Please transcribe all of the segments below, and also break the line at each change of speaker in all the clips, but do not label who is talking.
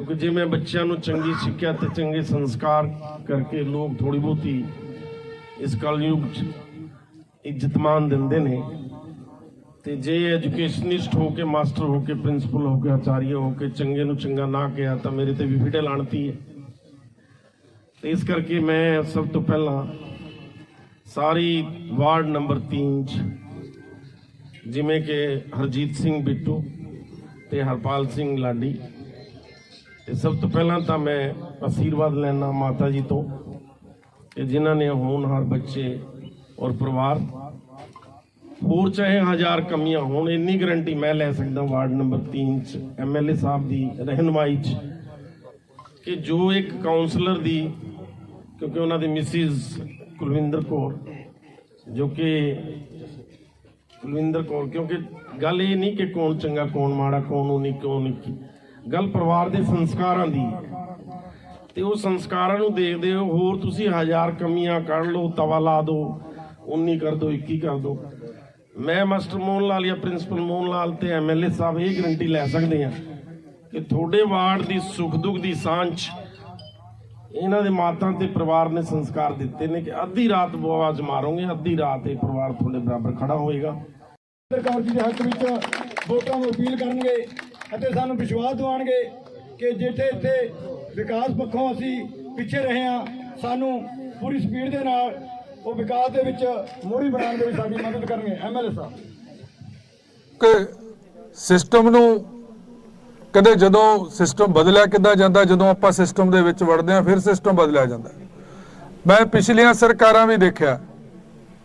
ਕਿਉਂਕਿ ਜੇ ਮੈਂ ਬੱਚਿਆਂ ਨੂੰ ਚੰਗੀ ਸਿੱਖਿਆ ਤੇ ਚੰਗੇ ਸੰਸਕਾਰ ਕਰਕੇ ਲੋਕ ਥੋੜੀ ਬਹੁਤੀ ਇਸ ਕਲਯੁਗ 'ਚ ਇੱਜ਼ਤਮਾਨ ਦਿੰਦੇ ਨੇ, ਤੇ ਜੇ ਐਜੂਕੇਸ਼ਨਿਸਟ ਹੋ ਕੇ, ਮਾਸਟਰ ਹੋ ਕੇ, ਪ੍ਰਿੰਸੀਪਲ ਹੋ ਕੇ, ਆਚਾਰੀਆ ਹੋ ਕੇ ਚੰਗੇ ਨੂੰ ਚੰਗਾ ਨਾ ਕਿਹਾ, ਤਾਂ ਮੇਰੇ ਤੇ ਵੀ ਫਿਟੇ ਲਾਣਤੀ ਹੈ। ਤੇ ਇਸ ਕਰਕੇ ਮੈਂ ਸਭ ਤੋਂ ਪਹਿਲਾਂ ਸਾਰੀ ਵਾਰਡ ਨੰਬਰ 3 ਚ ਜਿਵੇਂ ਕਿ ਹਰਜੀਤ ਸਿੰਘ ਬਿੱਟੂ ਤੇ ਹਰਪਾਲ ਸਿੰਘ ਲਾਡੀ ਤੇ ਸਭ ਤੋਂ ਪਹਿਲਾਂ ਤਾਂ ਮੈਂ ਆਸ਼ੀਰਵਾਦ ਲੈਣਾ ਮਾਤਾ ਜੀ ਤੋਂ ਕਿ ਜਿਨ੍ਹਾਂ ਨੇ ਹੋਣਹਾਰ ਬੱਚੇ ਔਰ ਪਰਿਵਾਰ ਹੋਰ ਚਾਹੇ ਹਜ਼ਾਰ ਕਮੀਆਂ ਹੋਣ, ਇੰਨੀ ਗਰੰਟੀ ਮੈਂ ਲੈ ਸਕਦਾ ਵਾਰਡ ਨੰਬਰ 3 ਚ ਐਮਐਲਏ ਸਾਹਿਬ ਦੀ ਰਹਿਨਮਾਈ ਚ ਕਿ ਜੋ ਇੱਕ ਕਾਉਂਸਲਰ ਦੀ, ਕਿਉਂਕਿ ਉਹਨਾਂ ਦੀ ਮਿਸਿਸ ਕੁਲਵਿੰਦਰ ਕੌਰ, ਜੋ ਕਿ ਕੁਲਵਿੰਦਰ ਕੌਰ, ਕਿਉਂਕਿ ਗੱਲ ਇਹ ਨਹੀਂ ਕਿ ਕੌਣ ਚੰਗਾ, ਕੌਣ ਮਾੜਾ, ਕੌਣ ਉਨੀ, ਕੌਣ ਨਹੀਂ ਗੱਲ ਪਰਿਵਾਰ ਦੇ ਸੰਸਕਾਰਾਂ ਦੀ। ਤੇ ਉਹ ਸੰਸਕਾਰਾਂ ਨੂੰ ਦੇਖਦੇ ਹੋ, ਹੋਰ ਤੁਸੀਂ ਹਜ਼ਾਰ ਕਮੀਆਂ ਕੱਢ ਲਓ, ਤਵਾ ਲਾ ਦਿਓ 19 ਕਰ ਦਿਓ 21 ਕਰ ਦਿਓ ਮੈਂ ਮਾਸਟਰ ਮੋਹਨ ਲਾਲ ਜਾਂ ਪ੍ਰਿੰਸੀਪਲ ਮੋਹਨ ਲਾਲ ਤੇ ਐਮਐਲਏ ਸਾਹਿਬ ਇਹ ਗਰੰਟੀ ਲੈ ਸਕਦੇ ਆ ਕਿ ਤੁਹਾਡੇ ਵਾਰਡ ਦੀ ਸੁੱਖ ਦੁੱਖ ਦੀ ਸਾਂਝ ਇਹਨਾਂ ਦੇ ਮਾਤਾ ਤੇ ਪਰਿਵਾਰ ਨੇ ਸੰਸਕਾਰ ਦਿੱਤੇ ਨੇ ਕਿ ਅੱਧੀ ਰਾਤ ਆਵਾਜ਼ ਮਾਰੋਗੇ, ਅੱਧੀ ਰਾਤ ਇਹ ਪਰਿਵਾਰ ਤੁਹਾਡੇ ਬਰਾਬਰ ਖੜਾ ਹੋਏਗਾ।
ਸਰਕਾਰ ਜੀ ਦੇ ਹੱਕ ਵਿੱਚ ਵੋਟਾਂ ਨੂੰ ਅਪੀਲ ਕਰਨਗੇ। ਅਤੇ ਸਾਨੂੰ ਵਿਸ਼ਵਾਸ ਦਿਵਾਉਣਗੇ ਕਿ ਜਿੱਥੇ ਇੱਥੇ ਵਿਕਾਸ ਪੱਖੋਂ ਅਸੀਂ ਪਿੱਛੇ ਰਹੇ ਹਾਂ, ਸਾਨੂੰ ਪੂਰੀ ਸਪੀਡ ਦੇ ਨਾਲ ਉਹ ਵਿਕਾਸ ਦੇ ਵਿੱਚ ਮੋਹਰੀ ਬਣਾਉਣ ਦੇ ਵਿੱਚ ਸਾਡੀ ਮਦਦ ਕਰਨਗੇ। ਐਮਐਲਏ ਸਾਹਿਬ।
ਕਿ ਸਿਸਟਮ ਨੂੰ ਕਦੇ ਜਦੋਂ ਸਿਸਟਮ ਬਦਲਿਆ ਕਿੱਦਾਂ ਜਾਂਦਾ, ਜਦੋਂ ਆਪਾਂ ਸਿਸਟਮ ਦੇ ਵਿੱਚ ਵੜਦੇ ਹਾਂ, ਫਿਰ ਸਿਸਟਮ ਬਦਲਿਆ ਜਾਂਦਾ। ਮੈਂ ਪਿਛਲੀਆਂ ਸਰਕਾਰਾਂ ਵੀ ਦੇਖਿਆ,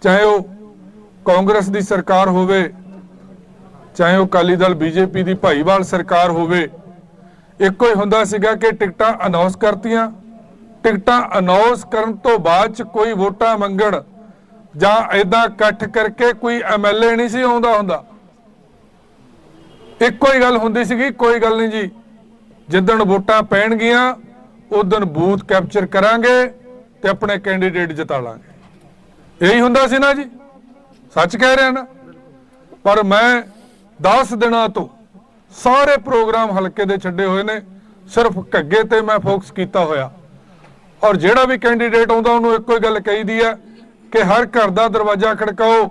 ਚਾਹੇ ਉਹ ਕਾਂਗਰਸ ਦੀ ਸਰਕਾਰ ਹੋਵੇ ਚਾਹੇ ਉਹ ਅਕਾਲੀ ਦਲ, ਬੀਜੇਪੀ ਦੀ ਭਾਈਵਾਲ ਸਰਕਾਰ ਹੋਵੇ, ਇੱਕੋ ਹੀ ਹੁੰਦਾ ਸੀਗਾ ਕਿ ਟਿਕਟਾਂ ਅਨਾਉਂਸ ਕਰਤੀਆਂ। ਟਿਕਟਾਂ ਅਨਾਉਂਸ ਕਰਨ ਤੋਂ ਬਾਅਦ ਚ ਕੋਈ ਵੋਟਾਂ ਮੰਗਣ ਜਾਂ ਐਦਾਂ ਇਕੱਠ ਕਰਕੇ ਕੋਈ ਐਮਐਲਏ ਨਹੀਂ ਸੀ ਆਉਂਦਾ ਹੁੰਦਾ। ਇੱਕੋ ਹੀ ਗੱਲ ਹੁੰਦੀ ਸੀਗੀ, ਕੋਈ ਗੱਲ ਨਹੀਂ ਜੀ। ਜਿੱਦਣ ਵੋਟਾਂ ਪੈਣਗੀਆਂ ਉਦੋਂ ਬੂਥ ਕੈਪਚਰ ਕਰਾਂਗੇ ਤੇ ਆਪਣੇ ਕੈਂਡੀਡੇਟ ਜਿਤਾ ਲਾਂਗੇ। ਇਹੀ ਹੁੰਦਾ ਸੀ ਨਾ ਜੀ। ਸੱਚ ਕਹਿ ਰਿਹਾ ਨਾ। ਪਰ ਮੈਂ 10 ਦਿਨਾਂ ਤੋਂ ਸਾਰੇ ਪ੍ਰੋਗਰਾਮ ਹਲਕੇ ਦੇ ਛੱਡੇ ਹੋਏ ਨੇ। ਸਿਰਫ ਘੱਗੇ ਤੇ ਮੈਂ ਫੋਕਸ ਕੀਤਾ ਹੋਇਆ। ਔਰ ਜਿਹੜਾ ਵੀ ਕੈਂਡੀਡੇਟ ਆਉਂਦਾ, ਉਹਨੂੰ ਇੱਕੋ ਹੀ ਗੱਲ ਕਹੀਦੀ ਹੈ ਕਿ ਹਰ ਘਰ ਦਾ ਦਰਵਾਜ਼ਾ ਖੜਕਾਓ।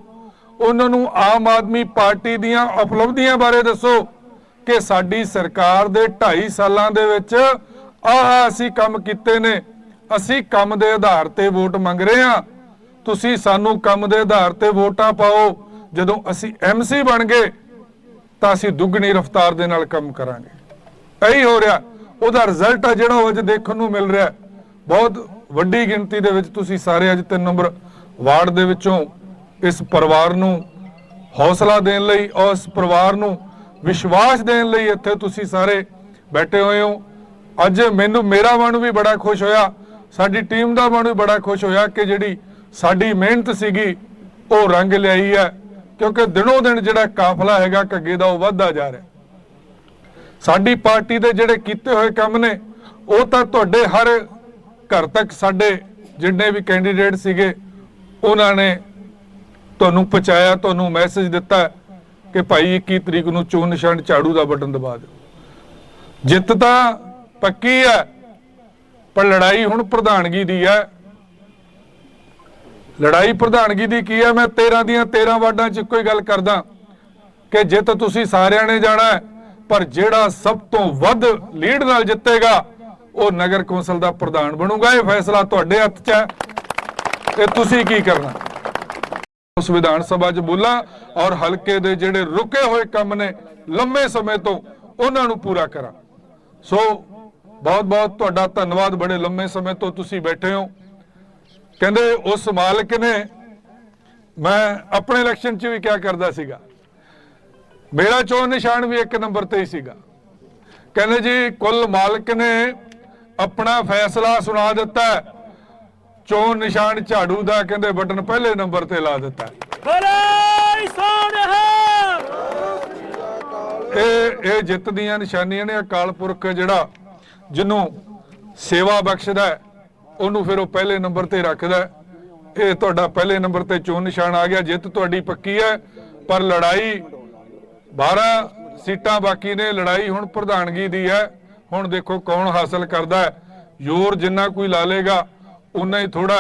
ਉਹਨਾਂ ਨੂੰ ਆਮ ਆਦਮੀ ਪਾਰਟੀ ਦੀਆਂ ਉਪਲਬਧੀਆਂ ਬਾਰੇ ਦੱਸੋ ਕਿ ਸਾਡੀ ਸਰਕਾਰ ਦੇ 2.5 ਸਾਲਾਂ ਦੇ ਵਿੱਚ ਆਹ ਅਸੀਂ ਕੰਮ ਕੀਤੇ ਨੇ। ਅਸੀਂ ਕੰਮ ਦੇ ਆਧਾਰ ਤੇ ਵੋਟ ਮੰਗ ਰਹੇ ਹਾਂ। ਤੁਸੀਂ ਸਾਨੂੰ ਕੰਮ ਦੇ ਆਧਾਰ ਤੇ ਵੋਟਾਂ ਪਾਓ। ਜਦੋਂ ਅਸੀਂ ਐਮਸੀ ਬਣ ਗਏ ਤਾਂ ਅਸੀਂ ਦੁੱਗਣੀ ਰਫ਼ਤਾਰ ਦੇ ਨਾਲ ਕੰਮ ਕਰਾਂਗੇ। ਇਹੀ ਹੋ ਰਿਹਾ। ਉਹਦਾ ਰਿਜ਼ਲਟ ਆ ਜਿਹੜਾ ਉਹ ਅੱਜ ਦੇਖਣ ਨੂੰ ਮਿਲ ਰਿਹਾ। ਬਹੁਤ ਵੱਡੀ ਗਿਣਤੀ ਦੇ ਵਿੱਚ ਤੁਸੀਂ ਸਾਰੇ ਅੱਜ 3 ਨੰਬਰ ਵਾਰਡ ਦੇ ਵਿੱਚੋਂ ਇਸ ਪਰਿਵਾਰ ਨੂੰ ਹੌਸਲਾ ਦੇਣ ਲਈ ਔਰ ਇਸ ਪਰਿਵਾਰ ਨੂੰ ਵਿਸ਼ਵਾਸ ਦੇਣ ਲਈ ਇੱਥੇ ਤੁਸੀਂ ਸਾਰੇ ਬੈਠੇ ਹੋਏ ਹੋ। ਅੱਜ ਮੈਨੂੰ, ਮੇਰਾ ਮਨ ਵੀ ਬੜਾ ਖੁਸ਼ ਹੋਇਆ। ਸਾਡੀ ਟੀਮ ਦਾ ਮਨ ਵੀ ਬੜਾ ਖੁਸ਼ ਹੋਇਆ ਕਿ ਜਿਹੜੀ ਸਾਡੀ ਮਿਹਨਤ ਸੀਗੀ, ਉਹ ਰੰਗ ਲਿਆਈ ਹੈ। ਕਿਉਂਕਿ ਦਿਨੋਂ ਦਿਨ ਜਿਹੜਾ ਕਾਫਲਾ ਹੈਗਾ ਘੱਗੇ ਦਾ ਉਹ ਵੱਧਦਾ ਜਾ ਰਿਹਾ। ਸਾਡੀ ਪਾਰਟੀ ਦੇ ਜਿਹੜੇ ਕੀਤੇ ਹੋਏ ਕੰਮ ਨੇ, ਉਹ ਤਾਂ ਤੁਹਾਡੇ ਹਰ ਘਰ ਤੱਕ ਸਾਡੇ ਜਿੰਨੇ ਵੀ ਕੈਂਡੀਡੇਟ ਸੀਗੇ, ਉਹਨਾਂ ਨੇ ਤੁਹਾਨੂੰ ਪਹੁੰਚਾਇਆ, ਤੁਹਾਨੂੰ ਮੈਸੇਜ ਦਿੱਤਾ ਕਿ ਭਾਈ 21 ਤਰੀਕ ਨੂੰ ਚੋਣ ਨਿਸ਼ਾਨ ਝਾੜੂ ਦਾ ਬਟਨ ਦਬਾ ਦਿਓ। ਜਿੱਤ ਤਾਂ ਪੱਕੀ ਹੈ, ਪਰ ਲੜਾਈ ਹੁਣ ਪ੍ਰਧਾਨਗੀ ਦੀ ਹੈ। ਲੜਾਈ ਪ੍ਰਧਾਨਗੀ ਦੀ ਕੀ ਹੈ ਮੈਂ 13 ਦੀਆਂ 13 ਵਾਰਡਾਂ 'ਚ ਇੱਕੋ ਹੀ ਗੱਲ ਕਰਦਾ ਕਿ ਜਿੱਤ ਤੁਸੀਂ ਸਾਰਿਆਂ ਨੇ ਜਾਣਾ ਪਰ ਜਿਹੜਾ ਸਭ ਤੋਂ ਵੱਧ ਲੀਡ ਨਾਲ ਜਿੱਤੇਗਾ, ਉਹ ਨਗਰ ਕੌਂਸਲ ਦਾ ਪ੍ਰਧਾਨ ਬਣੂਗਾ। ਇਹ ਫੈਸਲਾ ਤੁਹਾਡੇ ਹੱਥ 'ਚ ਹੈ। ਤੇ ਤੁਸੀਂ ਕੀ ਕਰਨਾ? ਉਸ ਵਿਧਾਨ ਸਭਾ 'ਚ ਬੋਲਾਂ ਔਰ ਹਲਕੇ ਦੇ ਜਿਹੜੇ ਰੁਕੇ ਹੋਏ ਕੰਮ ਨੇ, ਲੰਮੇ ਸਮੇਂ ਤੋਂ ਉਹਨਾਂ ਨੂੰ ਪੂਰਾ ਕਰਾਂ। ਸੋ ਬਹੁਤ ਬਹੁਤ ਤੁਹਾਡਾ ਧੰਨਵਾਦ। ਬੜੇ ਲੰਮੇ ਸਮੇਂ ਤੋਂ ਤੁਸੀਂ ਬੈਠੇ ਹੋ। ਕਹਿੰਦੇ ਉਸ ਮਾਲਕ ਨੇ ਮੈਂ ਆਪਣੇ ਇਲੈਕਸ਼ਨ 'ਚ ਵੀ ਕਿਆ ਕਰਦਾ ਸੀਗਾ ਮੇਰਾ ਚੋਣ ਨਿਸ਼ਾਨ ਵੀ ਇੱਕ ਨੰਬਰ ਤੇ ਹੀ ਸੀਗਾ ਕਹਿੰਦੇ ਜੀ ਕੁੱਲ ਮਾਲਕ ਨੇ ਆਪਣਾ ਫੈਸਲਾ ਸੁਣਾ ਦਿੱਤਾ। ਚੋਣ ਨਿਸ਼ਾਨ ਝਾੜੂ ਦਾ ਕਹਿੰਦੇ ਬਟਨ ਪਹਿਲੇ ਨੰਬਰ ਤੇ ਲਾ ਦਿੱਤਾ।
ਬੋਲੇ ਸੋਨਹਾ
ਇਹ ਇਹ ਜਿੱਤ ਦੀਆਂ ਨਿਸ਼ਾਨੀਆਂ ਨੇ ਅਕਾਲ ਪੁਰਖ ਜਿਹੜਾ ਜਿਹਨੂੰ ਸੇਵਾ ਬਖਸ਼ਦਾ ਹੈ, ਉਹਨੂੰ ਫਿਰ ਉਹ ਪਹਿਲੇ ਨੰਬਰ ਤੇ ਰੱਖਦਾ ਇਹ ਤੁਹਾਡਾ ਪਹਿਲੇ ਨੰਬਰ ਤੇ ਚੋਣ ਨਿਸ਼ਾਨ ਆ ਗਿਆ। ਜਿੱਤ ਤੁਹਾਡੀ ਪੱਕੀ ਹੈ, ਪਰ ਲੜਾਈ 12 ਸੀਟਾਂ ਬਾਕੀ ਨੇ। ਲੜਾਈ ਹੁਣ ਪ੍ਰਧਾਨਗੀ ਦੀ ਹੈ। ਹੁਣ ਦੇਖੋ ਕੌਣ ਹਾਸਲ ਕਰਦਾ ਜ਼ੋਰ ਜਿੰਨਾ ਕੋਈ ਲਾ ਲੇਗਾ, ਉਨਾ ਹੀ ਥੋੜਾ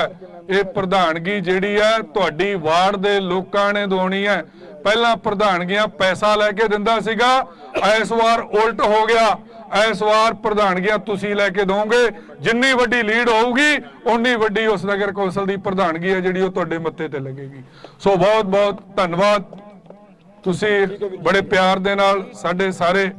ਇਹ ਪ੍ਰਧਾਨਗੀ ਜਿਹੜੀ ਹੈ, ਤੁਹਾਡੀ ਵਾਰਡ ਦੇ ਲੋਕਾਂ ਨੇ ਦਵਾਉਣੀ ਹੈ। ਪਹਿਲਾਂ ਪ੍ਰਧਾਨਗੀਆਂ ਪੈਸਾ ਲੈ ਕੇ ਦਿੰਦਾ ਸੀਗਾ। ਇਸ ਵਾਰ ਉਲਟ ਹੋ ਗਿਆ। ਇਸ ਵਾਰ ਪ੍ਰਧਾਨਗੀਆਂ ਤੁਸੀਂ ਲੈ ਕੇ ਦੋਗੇ। ਜਿੰਨੀ ਵੱਡੀ ਲੀਡ ਹੋਊਗੀ ਉਨੀ ਵੱਡੀ ਉਸ ਨਗਰ ਕੌਂਸਲ ਦੀ ਪ੍ਰਧਾਨਗੀ ਹੈ ਜਿਹੜੀ ਉਹ ਤੁਹਾਡੇ ਮੱਥੇ ਤੇ ਲੱਗੇਗੀ। ਸੋ ਬਹੁਤ ਬਹੁਤ ਧੰਨਵਾਦ। ਤੁਸੀਂ ਬੜੇ ਪਿਆਰ ਦੇ ਨਾਲ ਸਾਡੇ ਸਾਰੇ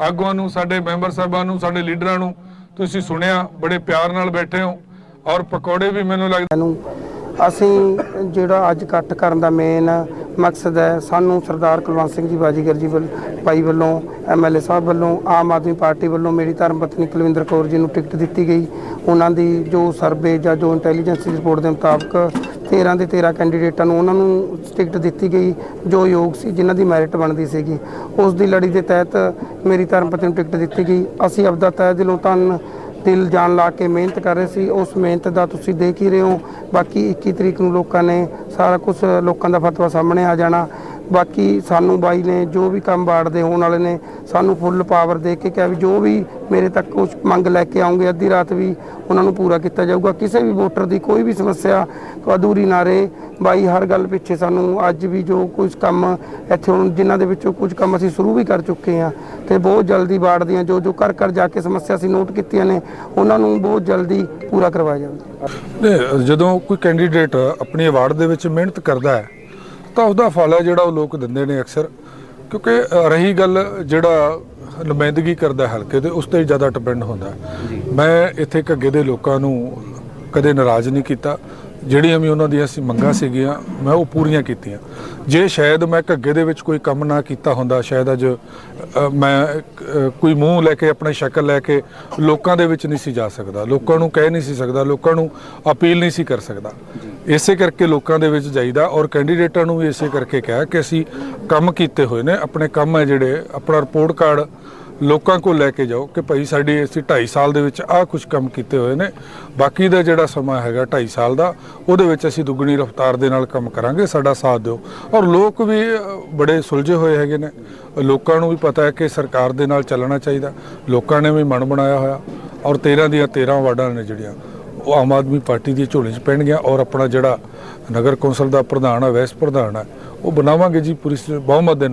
ਆਗੂਆਂ ਨੂੰ, ਸਾਡੇ ਮੈਂਬਰ ਸਾਹਿਬਾਂ ਨੂੰ, ਸਾਡੇ ਲੀਡਰਾਂ ਨੂੰ ਤੁਸੀਂ ਸੁਣਿਆ, ਬੜੇ ਪਿਆਰ ਨਾਲ ਬੈਠੇ ਹੋ ਔਰ ਪਕੌੜੇ ਵੀ ਮੈਨੂੰ ਲੱਗਦਾ
ਅਸੀਂ ਜਿਹੜਾ ਅੱਜ ਇਕੱਠ ਕਰਨ ਦਾ ਮੇਨ ਮਕਸਦ ਹੈ ਸਾਨੂੰ ਸਰਦਾਰ ਕੁਲਵੰਤ ਸਿੰਘ ਜੀ ਬਾਜੀਗਰ ਜੀ ਵੱਲ, ਭਾਈ ਵੱਲੋਂ ਐਮਐਲਏ ਸਾਹਿਬ ਵੱਲੋਂ, ਆਮ ਆਦਮੀ ਪਾਰਟੀ ਵੱਲੋਂ ਮੇਰੀ ਧਰਮ ਪਤਨੀ ਕੁਲਵਿੰਦਰ ਕੌਰ ਜੀ ਨੂੰ ਟਿਕਟ ਦਿੱਤੀ ਗਈ। ਉਹਨਾਂ ਦੀ ਜੋ ਸਰਵੇ ਜਾਂ ਜੋ ਇੰਟੈਲੀਜੈਂਸ ਰਿਪੋਰਟ ਦੇ ਮੁਤਾਬਕ 13 ਦੇ 13 ਕੈਂਡੀਡੇਟਾਂ ਨੂੰ ਉਹਨਾਂ ਨੂੰ ਟਿਕਟ ਦਿੱਤੀ ਗਈ, ਜੋ ਯੋਗ ਸੀ, ਜਿਨ੍ਹਾਂ ਦੀ ਮੈਰਿਟ ਬਣਦੀ ਸੀਗੀ। ਉਸ ਦੀ ਲੜੀ ਦੇ ਤਹਿਤ ਮੇਰੀ ਧਰਮ ਪਤਨੀ ਨੂੰ ਟਿਕਟ ਦਿੱਤੀ ਗਈ। ਅਸੀਂ ਆਪਦਾ ਤਹਿ ਦਿਲੋਂ ਧੰਨ ਦਿਲ ਜਾਨ ਲਾ ਕੇ ਮਿਹਨਤ ਕਰ ਰਹੇ ਸੀ, ਉਸ ਮਿਹਨਤ ਦਾ ਤੁਸੀਂ ਦੇਖ ਹੀ ਰਹੇ ਹੋ। ਬਾਕੀ 21 ਤਰੀਕ ਨੂੰ ਲੋਕਾਂ ਨੇ ਸਾਰਾ ਕੁਝ ਲੋਕਾਂ ਦਾ ਫਤਵਾ ਸਾਹਮਣੇ ਆ ਜਾਣਾ। ਬਾਕੀ ਸਾਨੂੰ ਬਾਈ ਨੇ ਜੋ ਵੀ ਕੰਮ ਬਾੜਦੇ ਹੋਣ ਵਾਲੇ ਨੇ, ਸਾਨੂੰ ਫੁੱਲ ਪਾਵਰ ਦੇ ਕੇ ਕਿਹਾ ਵੀ ਜੋ ਵੀ ਮੇਰੇ ਤੱਕ ਕੁਝ ਮੰਗ ਲੈ ਕੇ ਆਉਂਗੇ, ਅੱਧੀ ਰਾਤ ਵੀ ਉਹਨਾਂ ਨੂੰ ਪੂਰਾ ਕੀਤਾ ਜਾਊਗਾ। ਕਿਸੇ ਵੀ ਵੋਟਰ ਦੀ ਕੋਈ ਵੀ ਸਮੱਸਿਆ ਅਧੂਰੀ ਨਾ ਰਹੇ। ਬਾਈ ਹਰ ਗੱਲ ਪਿੱਛੇ ਸਾਨੂੰ ਅੱਜ ਵੀ ਜੋ ਕੁਝ ਕੰਮ ਇੱਥੇ ਹੁਣ ਜਿਨ੍ਹਾਂ ਦੇ ਵਿੱਚੋਂ ਕੁਝ ਕੰਮ ਅਸੀਂ ਸ਼ੁਰੂ ਵੀ ਕਰ ਚੁੱਕੇ ਹਾਂ ਤੇ ਬਹੁਤ ਜਲਦੀ ਬਾੜਦੀਆਂ ਜੋ ਜੋ ਕਰ ਕਰ ਜਾ ਕੇ ਸਮੱਸਿਆ ਅਸੀਂ ਨੋਟ ਕੀਤੀਆਂ ਨੇ, ਉਹਨਾਂ ਨੂੰ ਬਹੁਤ ਜਲਦੀ ਪੂਰਾ ਕਰਵਾਇਆ ਜਾਊਗਾ।
ਜਦੋਂ ਕੋਈ ਕੈਂਡੀਡੇਟ ਆਪਣੀ ਅਵਾਰਡ ਦੇ ਵਿੱਚ ਮਿਹਨਤ ਕਰਦਾ ਹੈ ਤਾਂ ਉਹਦਾ ਫਲ ਹੈ ਜਿਹੜਾ ਉਹ ਲੋਕ ਦਿੰਦੇ ਨੇ ਅਕਸਰ ਕਿਉਂਕਿ ਰਹੀ ਗੱਲ ਜਿਹੜਾ ਨੁਮਾਇੰਦਗੀ ਕਰਦਾ ਹਲਕੇ ਤੇ ਉਸ ਤੇ ਜ਼ਿਆਦਾ ਡਿਪੈਂਡ ਹੁੰਦਾ। ਮੈਂ ਇੱਥੇ ਘੱਗੇ ਦੇ ਲੋਕਾਂ ਨੂੰ ਕਦੇ ਨਾਰਾਜ਼ ਨਹੀਂ ਕੀਤਾ ਜਿਹੜੀਆਂ ਵੀ ਉਹਨਾਂ ਦੀਆਂ ਅਸੀਂ ਮੰਗਾਂ ਸੀਗੀਆਂ ਮੈਂ ਉਹ ਪੂਰੀਆਂ ਕੀਤੀਆਂ। ਜੇ ਸ਼ਾਇਦ ਮੈਂ ਘੱਗੇ ਦੇ ਵਿੱਚ ਕੋਈ ਕੰਮ ਨਾ ਕੀਤਾ ਹੁੰਦਾ ਸ਼ਾਇਦ ਅੱਜ ਅ, ਮੈਂ ਅ, ਕੋਈ ਮੂੰਹ ਲੈ ਕੇ ਆਪਣੀ ਸ਼ਕਲ ਲੈ ਕੇ ਲੋਕਾਂ ਦੇ ਵਿੱਚ ਨਹੀਂ ਸੀ ਜਾ ਸਕਦਾ। ਲੋਕਾਂ ਨੂੰ ਕਹਿ ਨਹੀਂ ਸੀ ਸਕਦਾ ਲੋਕਾਂ ਨੂੰ ਅਪੀਲ ਨਹੀਂ ਸੀ ਕਰ ਸਕਦਾ। ਇਸੇ ਕਰਕੇ ਲੋਕਾਂ ਦੇ ਵਿੱਚ ਜਾਈਦਾ ਔਰ ਕੈਂਡੀਡੇਟਾਂ ਨੂੰ ਵੀ ਇਸੇ ਕਰਕੇ ਕਿਹਾ ਕਿ ਅਸੀਂ ਕੰਮ ਕੀਤੇ ਹੋਏ ਨੇ ਆਪਣੇ ਕੰਮ ਹੈ ਜਿਹੜੇ ਆਪਣਾ ਰਿਪੋਰਟ ਕਾਰਡ ਲੋਕਾਂ ਕੋਲ ਲੈ ਕੇ ਜਾਓ ਕਿ ਭਾਈ ਸਾਡੀ ਅਸੀਂ 2.5 ਸਾਲ ਦੇ ਵਿੱਚ ਆਹ ਕੁਝ ਕੰਮ ਕੀਤੇ ਹੋਏ ਨੇ। ਬਾਕੀ ਦਾ ਜਿਹੜਾ ਸਮਾਂ ਹੈਗਾ 2.5 ਸਾਲ ਦਾ, ਉਹਦੇ ਵਿੱਚ ਅਸੀਂ ਦੁੱਗਣੀ ਰਫ਼ਤਾਰ ਦੇ ਨਾਲ ਕੰਮ ਕਰਾਂਗੇ, ਸਾਡਾ ਸਾਥ ਦਿਓ। ਔਰ ਲੋਕ ਵੀ ਬੜੇ ਸੁਲਝੇ ਹੋਏ ਹੈਗੇ ਨੇ। ਲੋਕਾਂ ਨੂੰ ਵੀ ਪਤਾ ਹੈ ਕਿ ਸਰਕਾਰ ਦੇ ਨਾਲ ਚੱਲਣਾ ਚਾਹੀਦਾ। ਲੋਕਾਂ ਨੇ ਵੀ ਮਨ ਬਣਾਇਆ ਹੋਇਆ। ਔਰ 13 ਦੀਆਂ 13 ਵਾਰਡਾਂ ਨੇ ਜਿਹੜੀਆਂ, ਉਹ ਆਮ ਆਦਮੀ ਪਾਰਟੀ ਦੀ ਝੋਲੀ 'ਚ ਪੈਣਗੀਆਂ ਔਰ ਆਪਣਾ ਜਿਹੜਾ ਨਗਰ ਕੌਂਸਲ ਦਾ ਪ੍ਰਧਾਨ ਹੈ ਵੈਸ ਪ੍ਰਧਾਨ ਹੈ, ਉਹ ਬਣਾਵਾਂਗੇ ਜੀ ਪੂਰੀ ਬਹੁਮਤ ਦੇ ਨਾਲ।